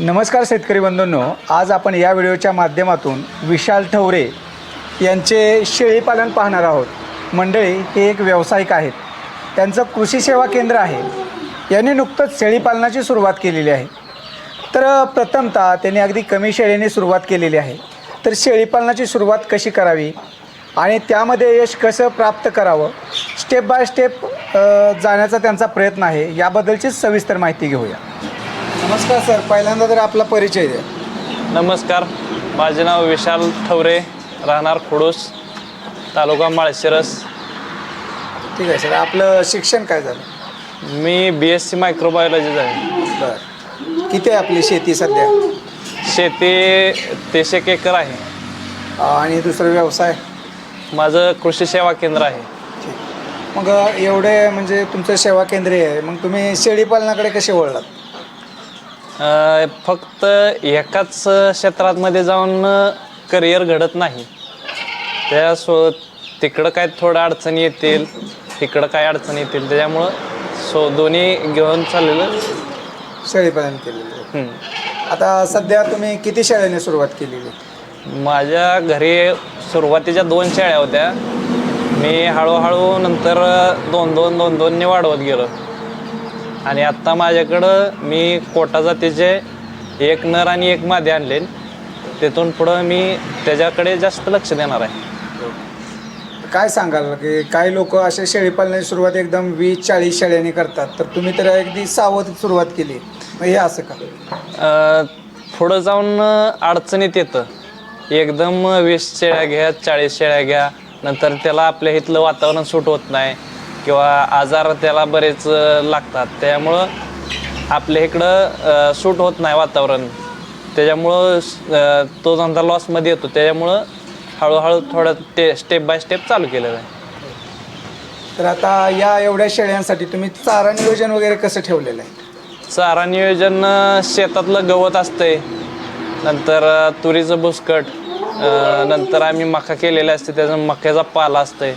नमस्कार शेतकरी बंधूंनो. आज आपण या व्हिडिओच्या माध्यमातून विशाल ठवरे यांचे शेळीपालन पाहणार आहोत. मंडळी हे एक व्यावसायिक आहेत. त्यांचं कृषी सेवा केंद्र आहे. यांनी नुकतंच शेळीपालनाची सुरुवात केलेली आहे. तर प्रथमतः त्यांनी अगदी कमी शेळीने सुरुवात केलेली आहे. तर शेळीपालनाची सुरुवात कशी करावी? आणि त्यामध्ये यश कसं प्राप्त करावं? स्टेप बाय स्टेप जाण्याचा त्यांचा प्रयत्न आहे. याबद्दलची सविस्तर माहिती घेऊया. नमस्कार सर पहिल्यांदा तर आपला परिचय द्या. नमस्कार माझे नाव विशाल ठवरे राहणार खुडूस तालुका माळशिरस. ठीक आहे सर आपलं शिक्षण काय झालं? मी बी एस सी मायक्रोबायोलॉजी आहे बरं. किती आहे आपली शेती सध्या? शेती तीस एक एकर आहे. आणि दुसरा व्यवसाय? माझं कृषी सेवा केंद्र आहे. ठीक. मग एवढे म्हणजे तुमचं सेवा केंद्र आहे मग तुम्ही शेळीपालनाकडे कसे वळलात? फक्त एकाच क्षेत्रामध्ये जाऊन करिअर घडत नाही. त्या सो तिकडं काय थोडं अडचणी येतील तिकडं काय अडचणी येतील त्याच्यामुळं सो दोन्ही घेऊन चाललेलं. शेळीपालन केलेलं. आता सध्या तुम्ही किती शेळ्याने सुरुवात केलेली? माझ्या घरी सुरुवातीच्या दोन शेळ्या होत्या. मी हळूहळू नंतर दोन दोन दोन दोनने वाढवत गेलो. आणि आत्ता माझ्याकडं मी कोटा जातीचे एक नर आणि एक मादी आणले तिथून पुढं मी त्याच्याकडे जास्त लक्ष देणार आहे. काय सांगाल? की काही लोक असे शेळीपालनाची सुरुवात एकदम वीस चाळीस शेळ्यांनी करतात. तर तुम्ही तर अगदी सावध सुरुवात केली. मग हे असं का? अं, पुढं जाऊन अडचणीत येतं. एकदम वीस शेळ्या घ्या चाळीस शेळ्या घ्या. नंतर त्याला आपल्या इथलं वातावरण सूट होत नाही. किंवा आजार त्याला बरेच लागतात. त्यामुळं आपल्या इकडं सूट होत नाही वातावरण. त्याच्यामुळं तो धंदा लॉसमध्ये येतो. त्याच्यामुळं हळूहळू थोडं ते स्टेप बाय स्टेप चालू केलेलं आहे. तर आता या एवढ्या शेळ्यांसाठी तुम्ही चारा नियोजन वगैरे कसं ठेवलेलं आहे? चारा नियोजन शेतातलं गवत असतंय. नंतर तुरीचं बुसकट अ, नंतर आम्ही मका केलेला असते त्याचा मक्याचा पाला असतंय.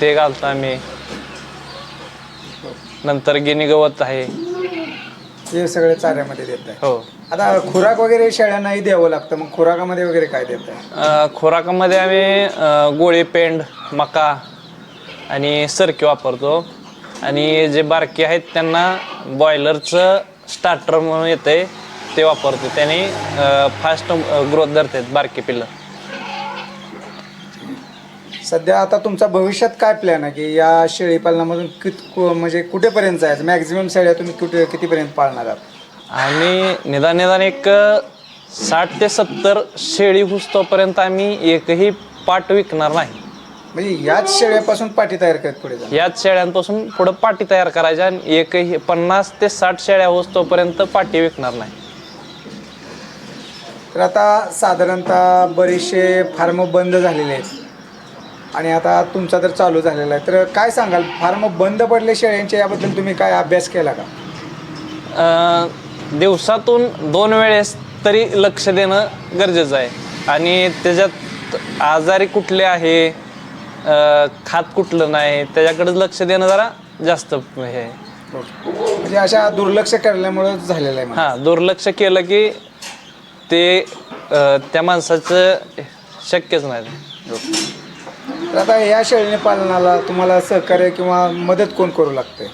ते घालतो आम्ही. नंतर गिनी गवत आहे. हे सगळे चाऱ्यामध्ये देत आहे. हो. आता खुराक वगैरे शेळ्यांनाही द्यावं लागतं मग खुराकामध्ये वगैरे काय देत आहे? अ, खुराकामध्ये आम्ही अ, गोळी पेंड मका आणि सरकी वापरतो. आणि जे बारके आहेत त्यांना बॉयलरचं स्टार्टर म्हणून येतंय ते वापरतो. त्याने फास्ट ग्रोथ धरतात बारके पिल्लं. सध्या आता तुमचा भविष्यात काय प्लॅन आहे? की या शेळीपालनामधून कित कु- म्हणजे कुठेपर्यंत जायचं? मॅक्झिमम शेळ्या तुम्ही कुठे कितीपर्यंत पाळणार आहात? आम्ही निदान निदान एक साठ ते सत्तर शेळी हुसतोपर्यंत आम्ही एकही पाट विकणार नाही. म्हणजे याच शेळ्यापासून पाठी तयार करत पुढे जा याच शेळ्यांपासून पुढं पाटी तयार करायच्या आणि एकही पन्नास ते साठ शेळ्या होस्तोपर्यंत पाटी विकणार नाही. तर आता साधारणतः बरेचसे फार्म बंद झालेले आहेत. आणि आता तुमचा तर चालू झालेला आहे. तर काय सांगाल फार्म बंद पडले शेळ्यांचे याबद्दल तुम्ही काय अभ्यास केला का? अ, दिवसातून दोन वेळेस तरी लक्ष देणं गरजेचं आहे. आणि त्याच्यात आजारी कुठले आहे अ, खात कुठलं नाही त्याच्याकडे लक्ष देणं जरा जास्त हे आहे. म्हणजे अशा दुर्लक्ष करल्यामुळं झालेलं आहे म्हणा. हां दुर्लक्ष केलं की ते अ, त्या माणसाचं शक्यच नाही. तर आता या शेळीने पालनाला तुम्हाला सहकार्य किंवा मदत कोण करू लागते?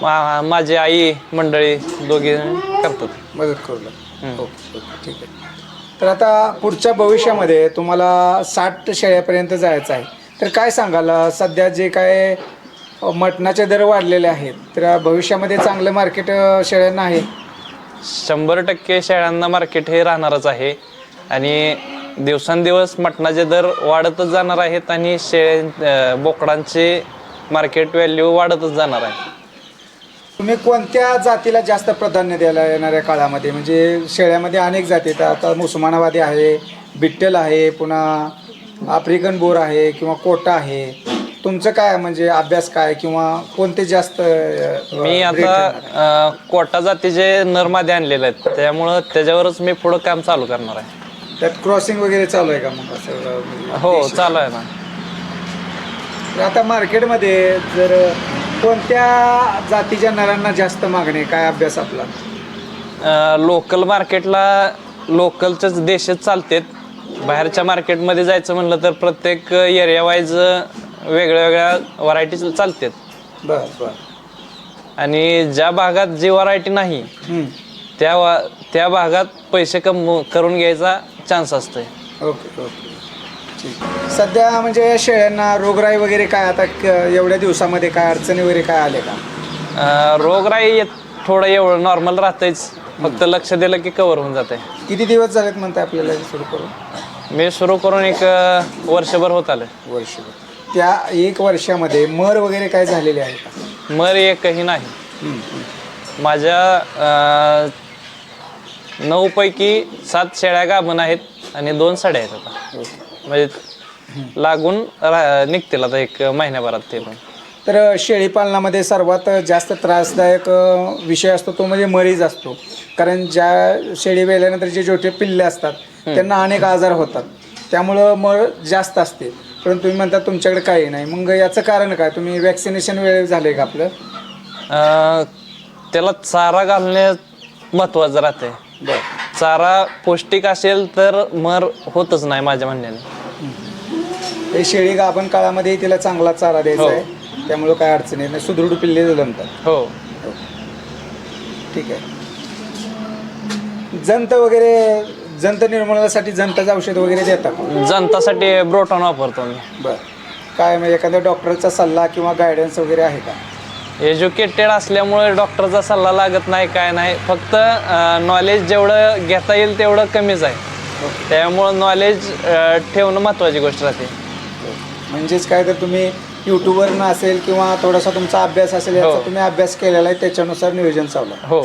मा माझी आई मंडळी दोघे करतात. मदत करू लागते. ओके ओके ठीक आहे. तर आता पुढच्या भविष्यामध्ये तुम्हाला साठ शेळ्यापर्यंत जायचं आहे. तर काय सांगाल? अं, सध्या जे काय अं, मटणाचे दर वाढलेले आहेत तर भविष्यामध्ये चांगलं मार्केट शेळ्यांना आहे? शंभर टक्के शेळ्यांना मार्केट हे राहणारच आहे. आणि दिवसेंदिवस मटणाचे दर वाढतच जाणार आहेत आणि शेळ्या अं, बोकडांचे मार्केट व्हॅल्यू वाढतच जाणार आहे. तुम्ही कोणत्या जातीला जास्त प्राधान्य द्यायला येणाऱ्या काळामध्ये? म्हणजे शेळ्यामध्ये अनेक जाती आहेत. आता मुसलमानावादी आहे बिट्टल आहे पुन्हा आफ्रिकन बोर आहे किंवा कोटा आहे. तुमचं काय म्हणजे अभ्यास काय? किंवा कोणते जास्त अं, मी breed आता? अं, कोटा जातीचे नरमादे आणलेले आहेत. त्यामुळं त्याच्यावरच मी पुढं काम चालू करणार आहे. त्यात क्रॉसिंग वगैरे चालू आहे का मग असं म्हणजे हो देशी? चालू आहे ना तर आता मार्केटमध्ये जर कोणत्या जातीच्या नरांना जास्त मागणी आहे? काय अभ्यास आपला लोकल मार्केटला लोकलच्याच देशच चालतेत बाहेरच्या मार्केटमध्ये जायचं म्हणलं तर प्रत्येक एरिया वाईज वेगळ्या वेगळ्या व्हरायटीज चालतात बर बर आणि ज्या भागात जी व्हरायटी नाही हम्म. त्या वा त्या भागात पैसे कम करून घ्यायचा चान्स असतोय. Okay okay. ठीक. सध्या म्हणजे या शेळ्यांना रोगराई वगैरे काय आता क- एवढ्या दिवसामध्ये काय अडचणी वगैरे काय आले का? अं, रोगराई येत थोडं एवढं नॉर्मल राहतंयच. फक्त लक्ष दिलं की कवर होऊन जाते किती दिवस झालेत म्हणते आपल्याला हे सुरू करून? मी सुरू करून एक अं, वर्षभर होत आलं वर्षभर. त्या एक वर्षामध्ये मर वगैरे काय झालेले आहे का? मर एकही नाही. हम्म, हम्म. माझ्या अं, नऊ पैकी सात शेळ्या गाभण आहेत आणि दोन साड्या आहेत आता. म्हणजे लागून रा- निघतील आता एक महिन्याभरात ते पण. तर शेळी पालनामध्ये सर्वात जास्त त्रासदायक अ, विषय असतो तो म्हणजे मरीज असतो. कारण ज्या शेळी वेल्यानंतर जे छोटे पिल्ले असतात त्यांना अनेक आजार होतात. त्यामुळं मळ जास्त असते. परंतु तुम्ही म्हणता तुमच्याकडे काही नाही. मग याचं कारण काय? तुम्ही वॅक्सिनेशन वेळ झाले का आपलं? अं, त्याला चारा घालणे महत्वाचं राहते चारा पौष्टिक असेल तर मर होतच नाही माझ्या म्हणण्याने. हे शेळी गाभण काळामध्ये तिला चांगला चारा द्यायचा हो. आहे. त्यामुळं काय अडचण येत नाही. सुदृढ पिल्ले जन्मतात हो. ठीक आहे. जंत वगैरे जंत निर्मूलनासाठी जंताचं औषध वगैरे देतात? जनतासाठी ब्रोटॉन वापरतो मी बरं. काय म्हणजे एखाद्या डॉक्टरचा सल्ला किंवा गायडन्स वगैरे आहे का? एज्युकेटेड असल्यामुळे डॉक्टरचा सल्ला लागत नाही काय नाही. फक्त नॉलेज जेवढं घेता येईल तेवढं कमीच आहे. त्यामुळं नॉलेज ठेवणं महत्त्वाची गोष्ट राहते. म्हणजेच काय तर तुम्ही युट्यूबवर असेल किंवा थोडासा तुमचा अभ्यास असेल याचा हो. तुम्ही अभ्यास केलेला आहे त्याच्यानुसार नियोजन चालू आहे. हो.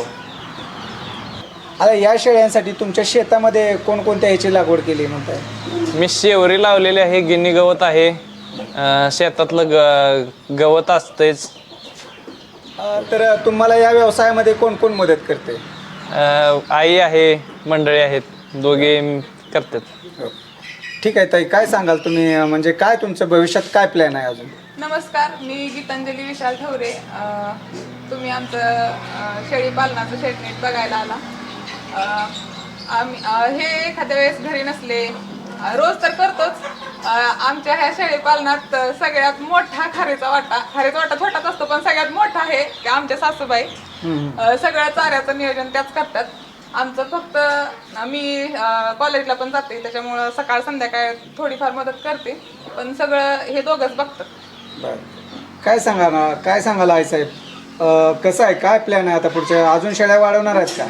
आता या शेळ्यांसाठी तुमच्या शेतामध्ये कोणकोणत्या ह्याची लागवड केली म्हणताय? मी शेवरी लावलेली आहे गिनी गवत आहे. शेतातलं ग गवत असतेच. तर तुम्हाला या व्यवसायामध्ये कोण कोण मदत करते? अं, आई आहे मंडळी आहेत दोघे करतात. हो. ठीक आहे ताई काय सांगाल तुम्ही? म्हणजे काय तुमचं भविष्यात काय प्लॅन आहे अजून? नमस्कार मी गीतांजली विशाल ठवरे अ, तुम्ही आमचं अ, शेळी पालनाचं शेडनेट बघायला आला. अ, आम्ही अ, हे एखाद्या वेळेस घरी नसले रोज तर करतोच. आमच्या ह्या शेळी पालनात सगळ्यात मोठा खारीचा वाटा खारीचा वाटा छोटाच असतो पण सगळ्यात मोठा आहे ते आमच्या सासूबाई. सगळ्या चाऱ्याचं नियोजन त्याच करतात. आमचं फक्त मी कॉलेजला पण जाते त्याच्यामुळं सकाळ संध्याकाळ थोडीफार मदत करते पण सगळं हे दोघंच बघतात. काय सांगा ना काय सांगाल आई साहेब? कसं आहे काय प्लॅन आहे आता पुढच्या अजून शेळ्या वाढवणार आहेत का?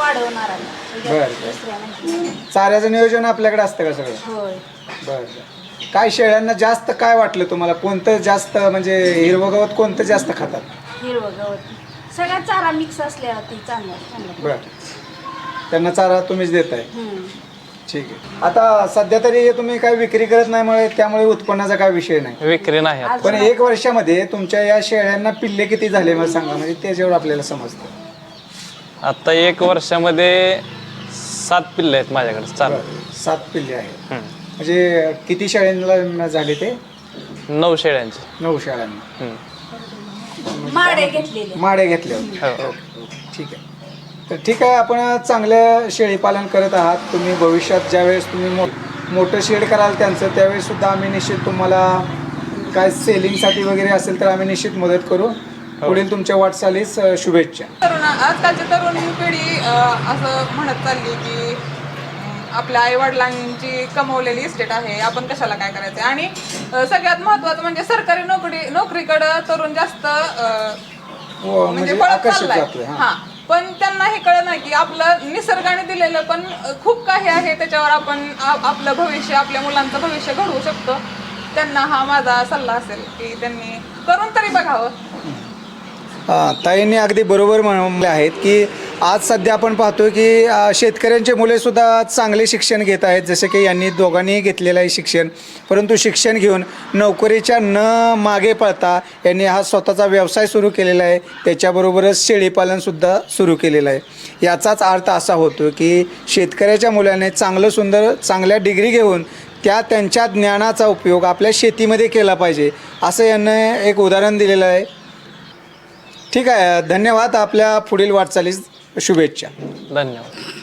वाढवणार आहे बरं बरं. दुसऱ्या म्हणजे. चाऱ्याचं नियोजन आपल्याकडे असतं का सगळं? होय. बरं बरं. काय शेळ्यांना जास्त काय वाटलं तुम्हाला? कोणतं जास्त म्हणजे हिरवं गवत कोणतं जास्त खातात? हिरवं गवत सगळ्या चारा मिक्स असल्या ती चांगलं चांगलं बरं. त्यांना चारा तुम्हीच देताय. हम्म. ठीक आहे. आता सध्या तरी हे तुम्ही काय विक्री करत नाही मुळे त्यामुळे उत्पन्नाचा काय विषय नाही. विक्री नाही. पण एक वर्षामध्ये तुमच्या या शेळ्यांना पिल्ले किती झाले मला सांगा. म्हणजे त्याच्यावर आपल्याला समजतं. आता एक वर्षामध्ये सात पिल्ले आहेत माझ्याकडे चालू बरं. सात पिल्ले आहेत. हम्म. म्हणजे किती शेळ्यांना झाले ते? नऊ शेळ्यांचे नऊ शेळ्यांना हम्म. माडे घेतलेले. माडे घेतले होते. हो. ठीक आहे. तर ठीक आहे आपण चांगलं शेळीपालन करत आहात. तुम्ही भविष्यात ज्यावेळेस तुम्ही मो मोठं शेड कराल त्यांचं त्यावेळेस सुद्धा आम्ही निश्चित तुम्हाला काय सेलिंगसाठी वगैरे असेल तर आम्ही निश्चित मदत करू. पुढील तुमच्या वाटचालीस अ, शुभेच्छा. तरुण आजकालची तरुण पिढी अ, असं म्हणत चालली की अम, आपल्या आई वडिलांची कमवलेली इस्टेट आहे. आपण कशाला काय करायचं? आणि अ, सगळ्यात महत्वाचं म्हणजे सरकारी नोकरी नोकरीकडं तरुण जास्त अ, हो म्हणजे म्हणजे पळत आकर्षित चाललाय. जातोय हां. हा. पण त्यांना हे कळत नाही की आपलं निसर्गाने दिलेलं पण खूप काही आहे. त्याच्यावर आपण आपलं भविष्य आपल्या मुलांचं भविष्य घडवू शकतो. त्यांना हा माझा सल्ला असेल की त्यांनी करून तरी बघावं. हां ताईंनी अगदी बरोबर म्हणले आहेत की आज सध्या आपण पाहतो की शेतकऱ्यांचे मुलेसुद्धा चांगले शिक्षण घेत आहेत. जसे की यांनी दोघांनीही घेतलेलं आहे शिक्षण. परंतु शिक्षण घेऊन नोकरीच्या न मागे पळता यांनी हा स्वतःचा व्यवसाय सुरू केलेला आहे. त्याच्याबरोबरच शेळीपालनसुद्धा सुरू केलेलं आहे. याचाच अर्थ असा होतो की शेतकऱ्याच्या मुलाने चांगलं सुंदर चांगल्या डिग्री घेऊन त्या त्यांच्या ज्ञानाचा उपयोग आपल्या शेतीमध्ये केला पाहिजे. असं यांना एक उदाहरण दिलेलं आहे. ठीक आहे धन्यवाद आपल्या पुढील वाटचालीस शुभेच्छा. धन्यवाद.